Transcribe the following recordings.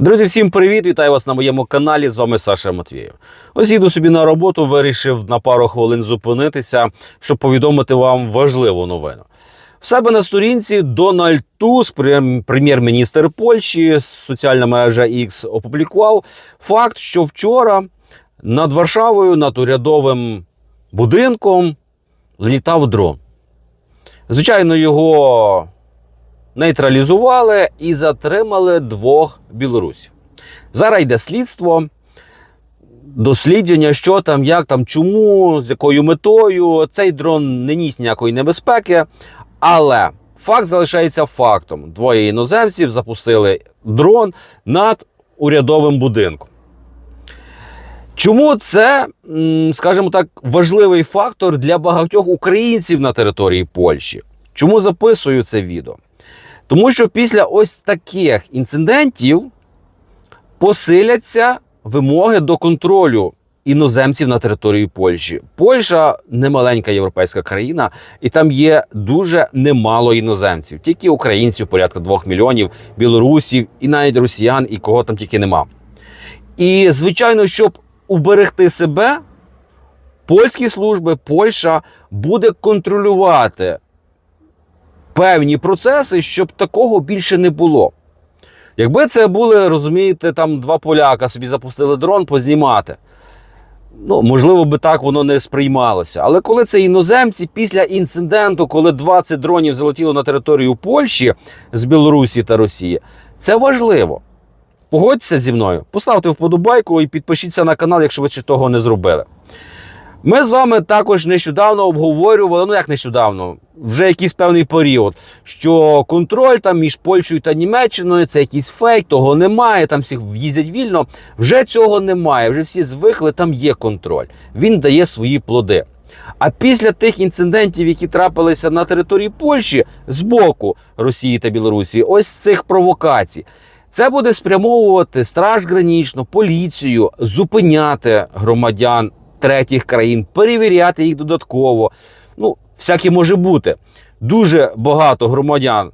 Друзі, всім привіт! Вітаю вас на моєму каналі. З вами Саша Матвієв. Ось їду собі на роботу, вирішив на пару хвилин зупинитися, щоб повідомити вам важливу новину. В себе на сторінці Дональд прем- прем'єр-міністр Польщі, соціальна мережа X опублікував факт, що вчора над Варшавою, над урядовим будинком, літав дрон. Звичайно, його нейтралізували і затримали двох білорусів. Зараз йде слідство, дослідження, що там, як там, чому, з якою метою. Цей дрон не ніс ніякої небезпеки, але факт залишається фактом. Двоє іноземців запустили дрон над урядовим будинком. Чому це, скажімо так, важливий фактор для багатьох українців на території Польщі? Чому записую це відео? Тому що після ось таких інцидентів посиляться вимоги до контролю іноземців на території Польщі. Польща немаленька європейська країна, і там є дуже немало іноземців, тільки українців, порядка 2 мільйонів, білорусів і навіть росіян, і кого там тільки нема. І звичайно, щоб уберегти себе, польські служби, Польща буде контролювати певні процеси, щоб такого більше не було. Якби це були, розумієте, там два поляка собі запустили дрон познімати. Ну, можливо, би так воно не сприймалося. Але коли це іноземці, після інциденту, коли 20 дронів залетіло на територію Польщі з Білорусі та Росії, це важливо. Погодьтеся зі мною, поставте вподобайку і підпишіться на канал, якщо ви ще того не зробили. Ми з вами також нещодавно обговорювали, ну як нещодавно, вже якийсь певний період, що контроль там між Польщею та Німеччиною це якийсь фейк, того немає, там всіх в'їздять вільно. Вже цього немає, вже всі звикли, там є контроль. Він дає свої плоди. А після тих інцидентів, які трапилися на території Польщі з боку Росії та Білорусі, ось цих провокацій. Це буде спрямовувати страж гранічну, поліцію, зупиняти громадян третіх країн, перевіряти їх додатково. Ну, всяке може бути. Дуже багато громадян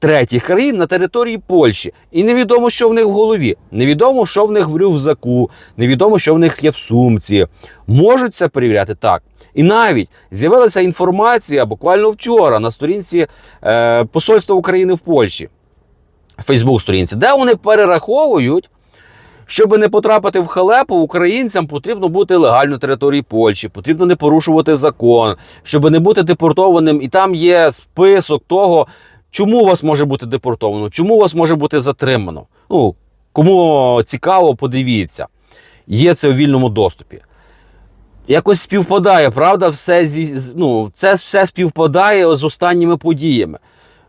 третіх країн на території Польщі. І невідомо, що в них в голові. Невідомо, що в них в рюкзаку, невідомо, що в них є в сумці. Можуть це перевіряти так. І навіть з'явилася інформація буквально вчора на сторінці е, Посольства України в Польщі, Фейсбук-сторінці, де вони перераховують. Щоб не потрапити в халепу, українцям потрібно бути легально на території Польщі, потрібно не порушувати закон, щоб не бути депортованим. І там є список того, чому вас може бути депортовано, чому вас може бути затримано. Ну, кому цікаво, подивіться. Є це у вільному доступі. Якось співпадає, правда, все ну, це все співпадає з останніми подіями.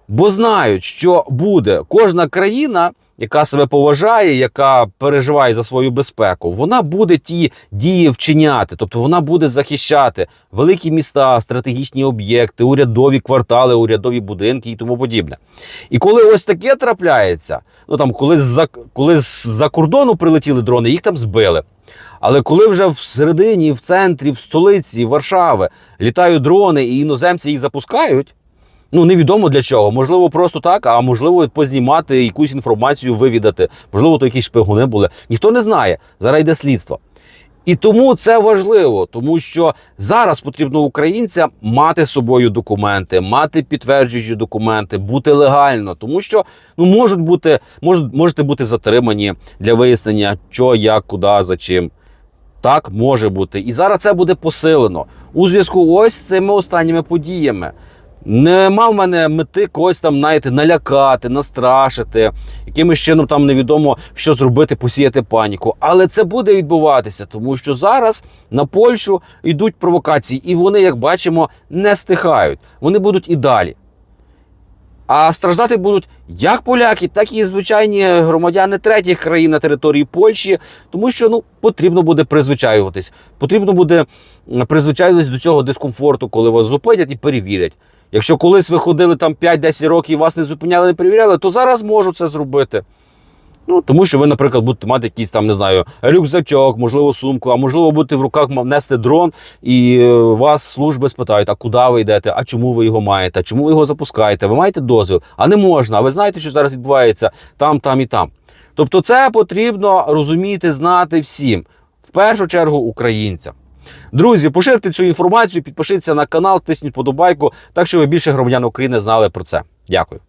Бо знають, що буде кожна країна, яка себе поважає, яка переживає за свою безпеку, вона буде ті дії вчиняти, тобто вона буде захищати великі міста, стратегічні об'єкти, урядові квартали, урядові будинки і тому подібне. І коли ось таке трапляється, ну там коли з-за коли з-за кордону прилетіли дрони, їх там збили. Але коли вже всередині, в центрі, в столиці Варшави літають дрони і іноземці їх запускають. Ну, невідомо для чого. Можливо, просто так, а можливо, познімати якусь інформацію, вивідати. Можливо, то якісь шпигуни були. Ніхто не знає. Зараз йде слідство. І тому це важливо, тому що зараз потрібно українцям мати з собою документи, мати підтверджуючі документи, бути легально, тому що ну можуть бути, можуть, можете бути затримані для вияснення, що, як, куди, за чим. Так може бути. І зараз це буде посилено у зв'язку ось з цими останніми подіями. Нема в мене мети когось там, знаєте, налякати, настрашити, якимось чином там невідомо, що зробити, посіяти паніку. Але це буде відбуватися, тому що зараз на Польщу йдуть провокації, і вони, як бачимо, не стихають. Вони будуть і далі. А страждати будуть як поляки, так і звичайні громадяни третіх країн на території Польщі, тому що ну потрібно буде призвичаюватись. Потрібно буде призвичаюватись до цього дискомфорту, коли вас зупинять і перевірять. Якщо колись ви ходили там 5-10 років і вас не зупиняли, не перевіряли, то зараз можу це зробити. Ну, тому що ви, наприклад, будете мати якийсь там, не знаю, рюкзачок, можливо, сумку, а можливо, будете в руках нести дрон, і е, вас служби спитають, а куди ви йдете, а чому ви його маєте, а чому ви його запускаєте? Ви маєте дозвіл, а не можна. А ви знаєте, що зараз відбувається там, там і там. Тобто, це потрібно розуміти, знати всім, в першу чергу українцям. Друзі, поширте цю інформацію, підпишіться на канал, тисніть подобайку, так щоб більше громадян України знали про це. Дякую.